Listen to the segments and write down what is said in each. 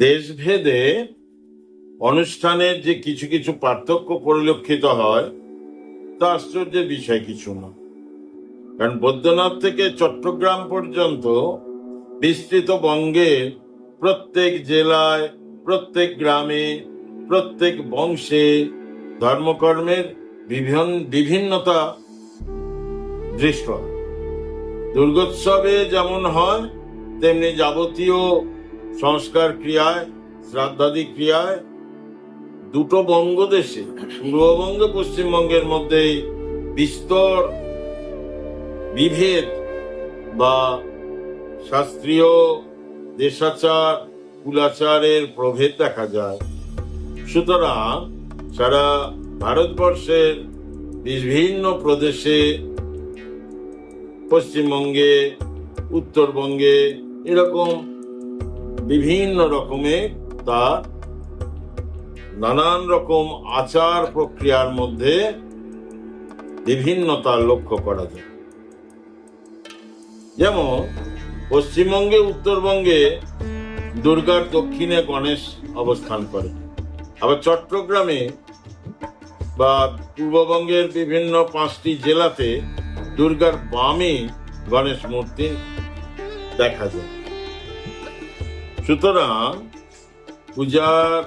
দেশভেদে অনুষ্ঠানের যে কিছু কিছু পার্থক্য পরিলক্ষিত হয়, তা আশ্চর্যের বিষয় কিছু না। কারণ বৈদ্যনাথ থেকে চট্টগ্রাম পর্যন্ত বিস্তৃত বঙ্গের প্রত্যেক জেলায়, প্রত্যেক গ্রামে, প্রত্যেক বংশে ধর্মকর্মের বিভিন্ন বিভিন্নতা দৃষ্ট। দুর্গোৎসবে যেমন হয়, তেমনি যাবতীয় সংস্কার ক্রিয়ায়, শ্রাদ্ধাদি ক্রিয়ায়, দুটো বঙ্গদেশে পূর্ববঙ্গ, পশ্চিমবঙ্গের মধ্যে বিস্তর বিভেদ বা শাস্ত্রীয় দেশাচার, কুলাচারের প্রভেদ দেখা যায়। সুতরাং সারা ভারতবর্ষের বিভিন্ন প্রদেশে, পশ্চিমবঙ্গে, উত্তরবঙ্গে এরকম বিভিন্ন রকমের তা নানান রকম আচার প্রক্রিয়ার মধ্যে বিভিন্নতা লক্ষ্য করা যায়। যেমন, পশ্চিমবঙ্গে, উত্তরবঙ্গে দুর্গার দক্ষিণে গণেশ অবস্থান করে। আবার চট্টগ্রামে বা পূর্ববঙ্গের বিভিন্ন পাঁচটি জেলাতে দুর্গার বামে গণেশ মূর্তি দেখা যায়। সুতরাং পূজার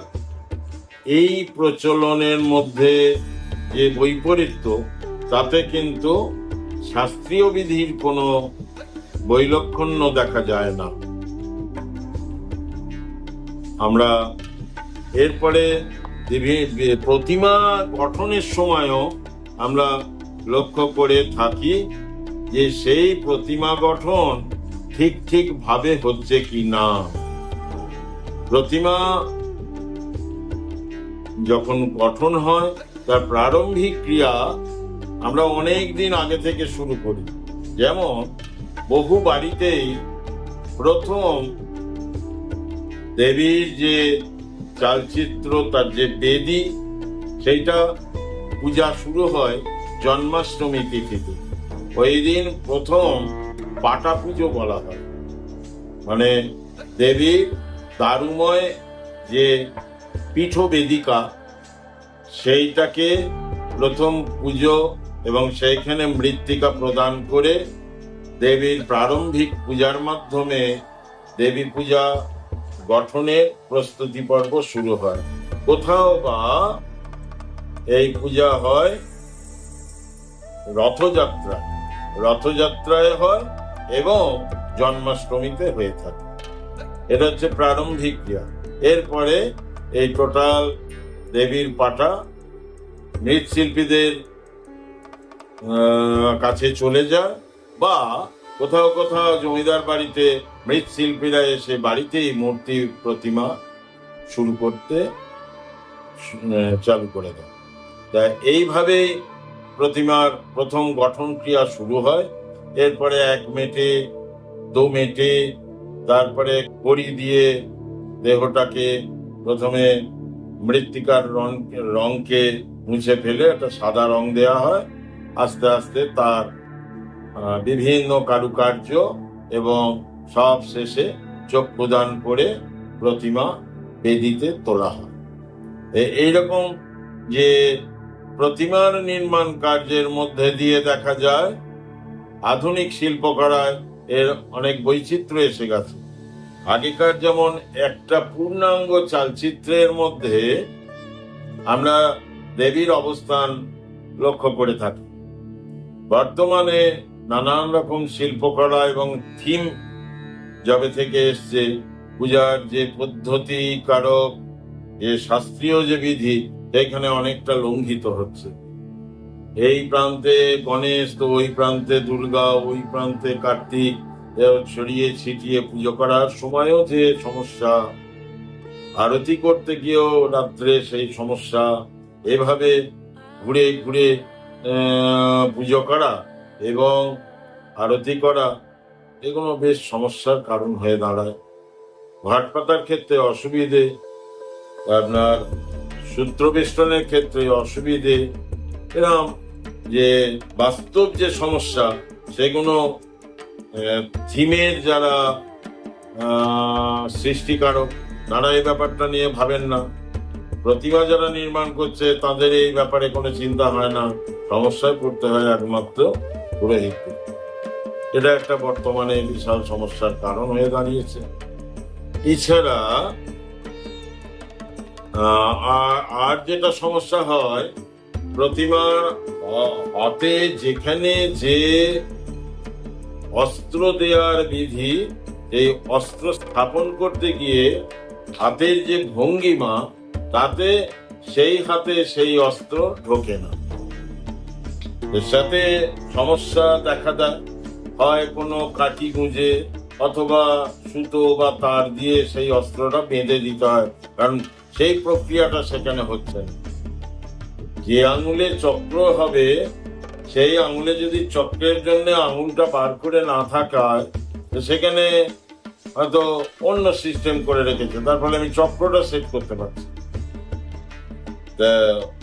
এই প্রচলনের মধ্যে যে বৈপরীত্য, তাতে কিন্তু শাস্ত্রীয় বিধির কোনো বৈলক্ষণ্য দেখা যায় না। আমরা এরপরে প্রতিমা গঠনের সময়ও আমরা লক্ষ্য করে থাকি যে সেই প্রতিমা গঠন ঠিক ঠিক ভাবে হচ্ছে কি না প্রতিমা যখন গঠন হয়, তার প্রারম্ভিক ক্রিয়া আমরা অনেক দিন আগে থেকে শুরু করি। যেমন, বহু বাড়িতেই প্রথম দেবীর যে চালচিত্র, তার যে বেদি, সেইটা পূজা শুরু হয় জন্মাষ্টমী তিথিতে। ওই দিন প্রথম পাটা পুজো বলা হয়। মানে দেবীর দারুময় যে পীঠ বেদিকা সেইটাকে প্রথম পুজো এবং সেইখানে মৃত্তিকা প্রদান করে দেবীর প্রারম্ভিক পূজার মাধ্যমে দেবী পূজা গঠনের প্রস্তুতি পর্ব শুরু হয়। কোথাও বা এই পূজা হয় রথযাত্রা। রথযাত্রায় হয় এবং জন্মাষ্টমীতে হয়ে থাকে। এটা হচ্ছে প্রারম্ভিক ক্রিয়া। এরপরে এই টোটাল দেবীর পাটা মৃৎশিল্পীদের কাছে চলে যায় বা কোথাও কোথাও জমিদার বাড়িতে মৃৎশিল্পীরা এসে বাড়িতেই মূর্তি প্রতিমা শুরু করতে চালু করে দেয়। তা এইভাবেই প্রতিমার প্রথম গঠন ক্রিয়া শুরু হয়। এরপরে এক মেটে, দু মেটে তারপরে কড়ি দিয়ে দেহটাকে প্রথমে মৃত্তিকার রং রংকে মুছে ফেলে একটা সাদা রং দেওয়া হয়। আস্তে আস্তে তার বিভিন্ন কারুকার্য এবং সব শেষে চোখ প্রদান করে প্রতিমা বেদিতে তোলা হয়। এইরকম যে প্রতিমার নির্মাণ কার্যের মধ্যে দিয়ে দেখা যায়, আধুনিক শিল্পকলায় এর অনেক বৈচিত্র্য এসে গেছে। আগেকার যেমন একটা পূর্ণাঙ্গ চালচিত্রের মধ্যে আমরা দেবীর অবস্থান লক্ষ্য করে থাকি। বর্তমানে নানান রকম শিল্পকলা এবং থিম যবে থেকে এসছে। পূজার যে পদ্ধতি, কারক, যে শাস্ত্রীয় যে বিধি সেখানে অনেকটা লঙ্ঘিত হচ্ছে। এই প্রান্তে গণেশ, তো ওই প্রান্তে দুর্গা, ওই প্রান্তে কার্তিক ছড়িয়ে ছিটিয়ে পুজো করার সময়ও যে সমস্যা। আরতি করতে গিয়েও রাত্রে সেই সমস্যা। এভাবে ঘুরে ঘুরে পুজো করা এবং আরতি করা এগুলো বেশ সমস্যার কারণ হয়ে দাঁড়ায়। ঘাট পাতার ক্ষেত্রে অসুবিধে, আপনার সূত্র সূত্রবেষ্টনের ক্ষেত্রে অসুবিধে, এরম যে বাস্তব যে সমস্যা, সেগুলো থিমের যারা সৃষ্টিকারক, তারা এই ব্যাপারটা নিয়ে ভাবেন না। প্রতিমা যারা নির্মাণ করছে, তাদের এই ব্যাপারে কোনো চিন্তা হয় না। সমস্যায় পড়তে হয় একমাত্র পুরোহিত। এটা একটা বর্তমানে বিশাল সমস্যার কারণ হয়ে দাঁড়িয়েছে। এছাড়া আর- যেটা সমস্যা হয়, প্রতিমা হাতে যেখানে যে অস্ত্র দেওয়ার বিধি এই অস্ত্র স্থাপন করতে গিয়ে হাতের যে ভঙ্গিমা, তাতে সেই হাতে সেই অস্ত্র ঢোকে না। এর সাথে সমস্যা দেখা দেয় হয় কোনো কাঠি গুঁজে অথবা সুতো বা তার দিয়ে সেই অস্ত্রটা বেঁধে দিতে হয়, কারণ সেই প্রক্রিয়াটা সেখানে হচ্ছে না। যে আঙুলে চক্র হবে, সেই আঙুলে যদি চক্রের জন্য আঙুলটা বার করে না থাকায় সেখানে হয়তো অন্য সিস্টেম করে রেখেছে। তার ফলে আমি চক্রটা সেট করতে পারছি।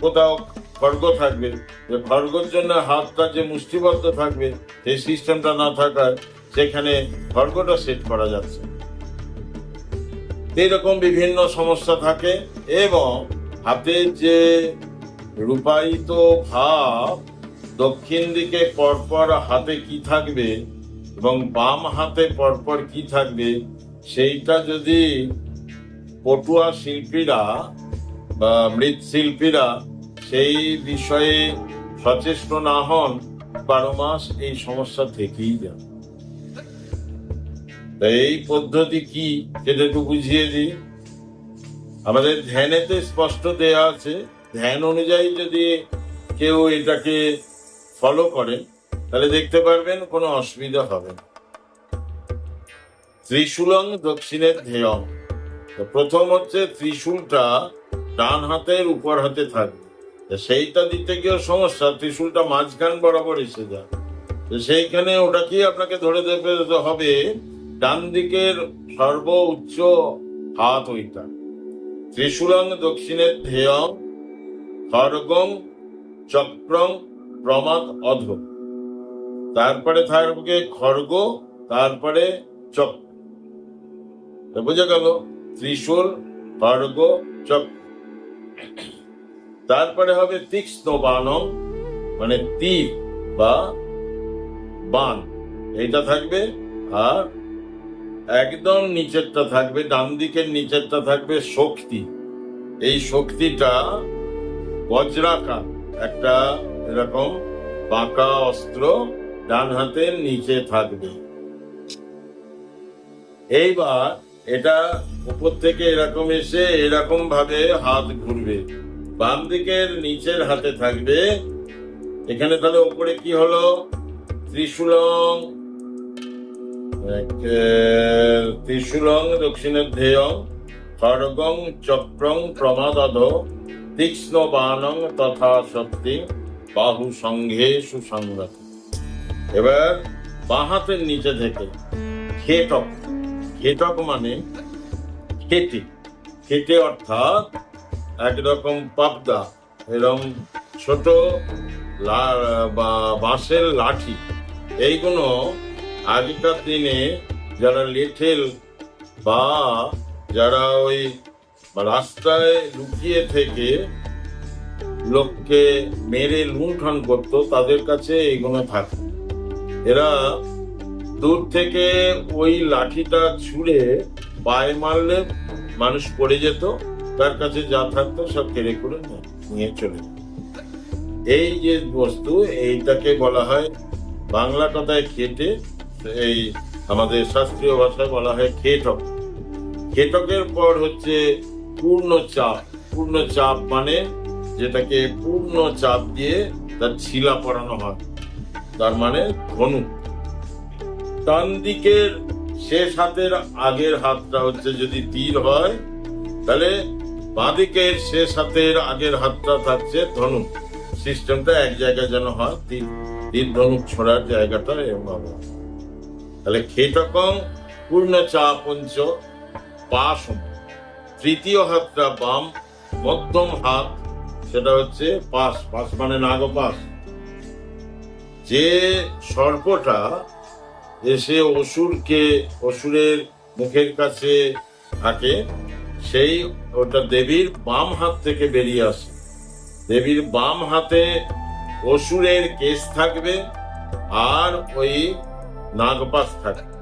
কোথাও খড়গ থাকবে, যে খড়গর জন্য হাতটা যে মুষ্টিবদ্ধ থাকবে, সেই সিস্টেমটা না থাকায় সেখানে খড়গটা সেট করা যাচ্ছে। এইরকম বিভিন্ন সমস্যা থাকে এবং হাতের যে রূপায়িত ভাব দক্ষিণ দিকে পরপর হাতে কি থাকবে এবং বাম হাতে পরপর কি থাকবে, সেইটা যদি পটুয়া শিল্পীরা বা মৃৎশিল্পীরা সেই বিষয়ে সচেষ্ট না হন, বারো মাস এই সমস্যা থেকেই যাবে। এই পদ্ধতি কি, সেটা একটু বুঝিয়ে দিই। আমাদের ধ্যানেতে স্পষ্ট দেয়া আছে ধ্যান অনুযায়ী যদি কেউ এটাকে ফলো করেন তাহলে দেখতে পারবেন কোনো অসুবিধা হবে না। ত্রিশূলং দক্ষিণের ধ্যেয়ং। প্রথম হচ্ছে ত্রিশূলটা ডান হাতের উপর হাতে থাকবে। সেইটা দিতে গিয়েও সমস্যা, ত্রিশূলটা মাঝখান বরাবর এসে যায়। তো সেইখানে ওটা কি আপনাকে ধরে দেখতে হবে, ডান দিকের সর্ব উচ্চ হাত ওইটা। ত্রিশূলং দক্ষিণের ধ্যেয়ং খড়গং চক্রং প্রমাদ অধ। তারপরে থাকবে খড়গ তারপরে চক্র। বুঝে গেল? ত্রিশূল খড়গ চক্র। তারপরে হবে তীক্ষ্ণ বানম মানে তীর বা বান। এইটা থাকবে আর একদম নিচেরটা থাকবে ডান দিকের নিচেরটা থাকবে শক্তি। এই শক্তিটা বজ্রাকার। একটা এরকম বাঁকা অস্ত্র ডান হাতের নিচে থাকবে। এইবার এটা উপর থেকে এরকম এসে এরকম ভাবে হাত ঘুরবে। বাম দিকের নিচের হাতে থাকবে। এখানে তাহলে উপরে কি হলো? ত্রিশূলং। ত্রিশূলং দক্ষিণের ধ্যেয়ং। খড়গং চক্রং প্রমাদদ তীক্ষ্ণ বানং তথা শক্তি বাহু সঙ্গে সুসংগত এবার বাঁ হাতের নিচে থেকে খেটক খেটক মানে খেটে। খেটে অর্থাৎ একরকম পাবদা এরকম ছোট বা বাঁশের লাঠি। এইগুলো আগেকার দিনে যারা লেঠেল বা যারা ওই রাস্তায় লুকিয়ে থেকে লোককে মেরে লুণ্ঠন করতো, তাদের কাছে এইগুলো থাকে এরা দূর থেকে ওই লাঠিটা ছুঁড়ে পায়ে মারলে মানুষ পড়ে যেত, তার কাছে যা থাকতো সব কেড়ে করে নিয়ে- নিয়ে চলে যেত। এই যে বস্তু, এইটাকে বলা হয় বাংলা কথায় খেটে, এই আমাদের শাস্ত্রীয় ভাষায় বলা হয় খেটক খেটকের পর হচ্ছে পূর্ণ চাপ। পূর্ণ চাপ মানে যেটাকে পূর্ণ চাপ দিয়ে তার ছিলা পরানো হয়। তার মানে ধনু। ডান দিকের শেষ হাতের আগের হাতটা হচ্ছে যদি তীর হয়, তাহলে বাঁদিকের শেষ হাতের আগের হাতটা থাকছে ধনু। সিস্টেমটা এক জায়গায় যেন হয়, তীর। তীর ধনুক ছোড়ার জায়গাটা এরকম হবে। তাহলে খেটকং পূর্ণ চা পঞ্চ পাশ তৃতীয় হাতটা বাম, মধ্যম হাত, সেটা হচ্ছে পাশ পাশ মানে নাগ পাশ যে সর্পটা এসে অসুরকে, অসুরের মুখের কাছে থাকে, সেই ওটা দেবীর বাম হাত থেকে বেরিয়ে আসে। দেবীর বাম হাতে অসুরের কেস থাকবে আর ওই নাগপাশ থাকবে।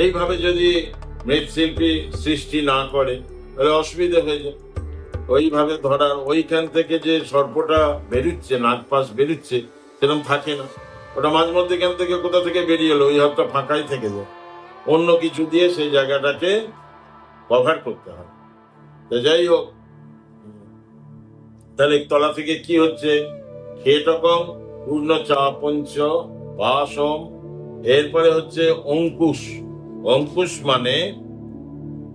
এইভাবে যদি মৃৎশিল্পী সৃষ্টি না করে, তাহলে অসুবিধা হয়ে যায়। ওইভাবে ধরার ওইখান থেকে যে সর্পটা বেরুচ্ছে নাগপাশ বেরুচ্ছে, সেরকম থাকে না। ওটা মাঝ মধ্যে এখান থেকে কোথা থেকে বেরিয়ে এলো, ওই হাতটা ফাঁকাই থেকে যায়। অন্য কিছু দিয়ে সেই জায়গাটাকে কভার করতে হয়। তো যাই হোক, তাহলে তলা থেকে কি হচ্ছে? খেটকম পূর্ণ চা পঞ্চ বাসম, এরপরে হচ্ছে অঙ্কুশ। অঙ্কুশ মানে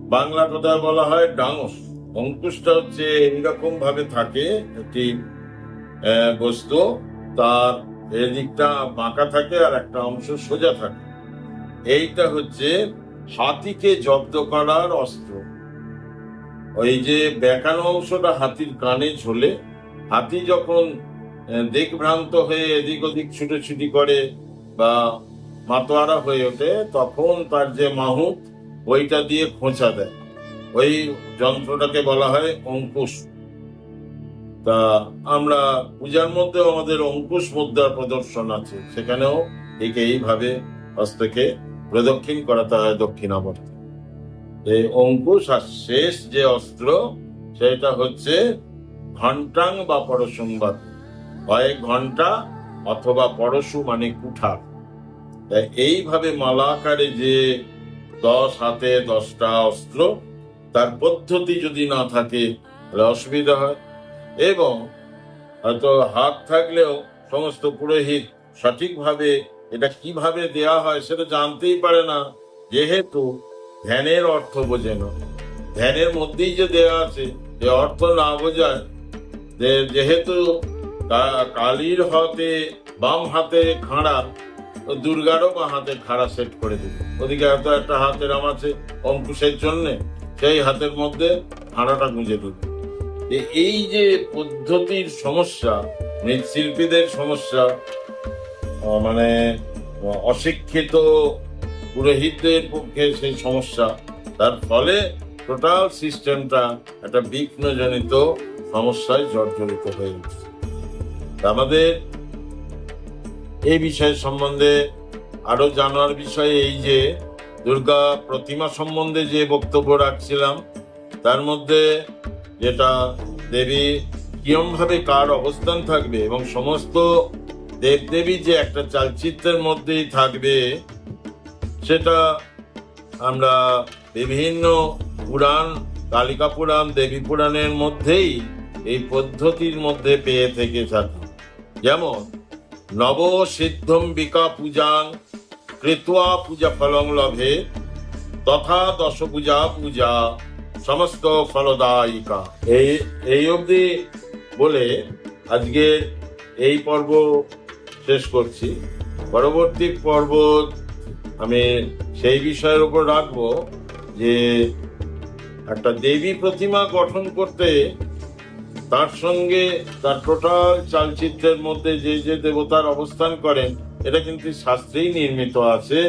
বাংলা কথায় বলা হয় ডাঙস। অঙ্কুশটা হচ্ছে এইরকম ভাবে থাকে একটি বস্তু তার এদিকটা বাঁকা থাকে আর একটা অংশ সোজা থাকে। এইটা হচ্ছে হাতিকে জব্দ করার অস্ত্র। ওই যে বেঁকানো অংশটা হাতির কানে ঝোলে হাতি যখন আহ, দিকভ্রান্ত হয়ে এদিক ওদিক ছুটোছুটি করে বা মাতোয়ারা হয়ে ওঠে, তখন তার যে মাহুত, ওইটা দিয়ে খোঁচা দেয়। ওই যন্ত্রটাকে বলা হয় অঙ্কুশ। তা আমরা পূজার মধ্যেও আমাদের অঙ্কুশ মুদ্রার প্রদর্শন আছে। সেখানেও ঠিক এইভাবে হস্তকে প্রদক্ষিণ করাতে হয় দক্ষিণাবর্তে। এই অঙ্কুশ আর শেষ যে অস্ত্র, সেটা হচ্ছে ঘন্টাং বা পরশুংবাদ কয়েক ঘণ্টা অথবা পরশু মানে কুঠার। তাই এইভাবে মালাকারে যে দশ হাতে দশটা অস্ত্র, তার পদ্ধতি যদি না থাকে, তাহলে অসুবিধা হয়। এবং হয়তো হাত থাকলেও সমস্ত পুরোহিত সঠিকভাবে এটা কীভাবে দেয়া হয় সেটা জানতেই পারে না, যেহেতু ধ্যানের অর্থ বোঝে না। ধ্যানের মধ্যেই যে দেয়া আছে, যে অর্থ না বোঝায় যেহেতু কালীর হাতে বাম হাতে খাড়া দুর্গারও বা হাতে খাড়া সেট করে দিবে ওদিকে এত একটা হাতের আম আছে অঙ্কুশের জন্য, সেই হাতের মধ্যে খাড়াটা গুঁজে যে এই যে পদ্ধতির সমস্যা, মৃৎশিল্পীদের সমস্যা মানে অশিক্ষিত পুরোহিতদের পক্ষে সেই সমস্যা, তার ফলে টোটাল সিস্টেমটা একটা বিঘ্নজনিত সমস্যায় জর্জরিত হয়ে উঠছে। আমাদের এই বিষয় সম্বন্ধে আরও জানার বিষয় এই যে দুর্গা প্রতিমা সম্বন্ধে যে বক্তব্য রাখছিলাম, তার মধ্যে যেটা দেবী কিরম ভাবে কার অবস্থান থাকবে এবং সমস্ত দেবদেবী যে একটা চালচিত্রের মধ্যেই থাকবে, সেটা আমরা বিভিন্ন পুরাণ, কালিকা পুরাণ, দেবী পুরাণের মধ্যেই এই পদ্ধতির মধ্যে পেয়ে থেকে থাকি। যেমন নব সিদ্ধম্বিকা পূজাং কৃত্বা পূজা ফলং লভে তথা দশ পূজা পূজা সমস্ত ফলদায়িকা। এই এই অবধি বলে আজকে এই পর্ব শেষ করছি। পরবর্তী পর্ব আমি সেই বিষয়ের উপর রাখব যে একটা দেবী প্রতিমা গঠন করতে তার সঙ্গে তার টোটাল চালচিত্রের মধ্যে যে যে দেবতার অবস্থান করেন, এটা কিন্তু শাস্ত্রেই নির্মিত আছে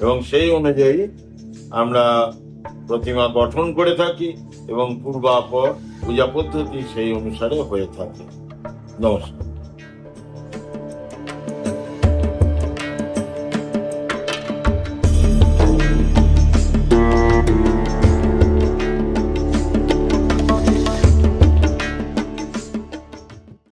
এবং সেই অনুযায়ী আমরা প্রতিমা গঠন করে থাকি এবং পূর্বাপর পূজা পদ্ধতি সেই অনুসারে হয়ে থাকে। নমস্কার।